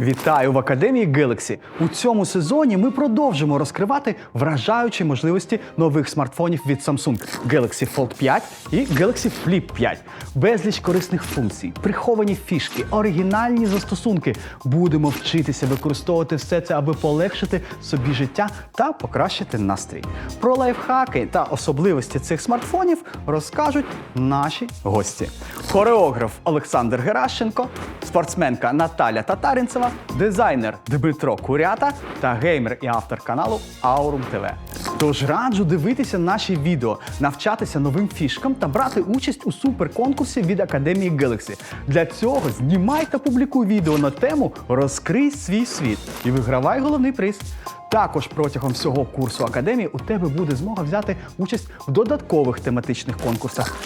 Вітаю в Академії Galaxy. У цьому сезоні ми продовжимо розкривати вражаючі можливості нових смартфонів від Samsung Galaxy Fold 5 і Galaxy Flip 5. Безліч корисних функцій, приховані фішки, оригінальні застосунки. Будемо вчитися використовувати все це, аби полегшити собі життя та покращити настрій. Про лайфхаки та особливості цих смартфонів розкажуть наші гості. Хореограф Олександр Геращенко, спортсменка Наталя Татарінцева, дизайнер Дмитро Курята та геймер і автор каналу Aurum TV. Тож раджу дивитися наші відео, навчатися новим фішкам та брати участь у суперконкурсі від Академії Galaxy. Для цього знімай та публікуй відео на тему Розкрий свій світ і вигравай головний приз. Також протягом всього курсу академії у тебе буде змога взяти участь в додаткових тематичних конкурсах.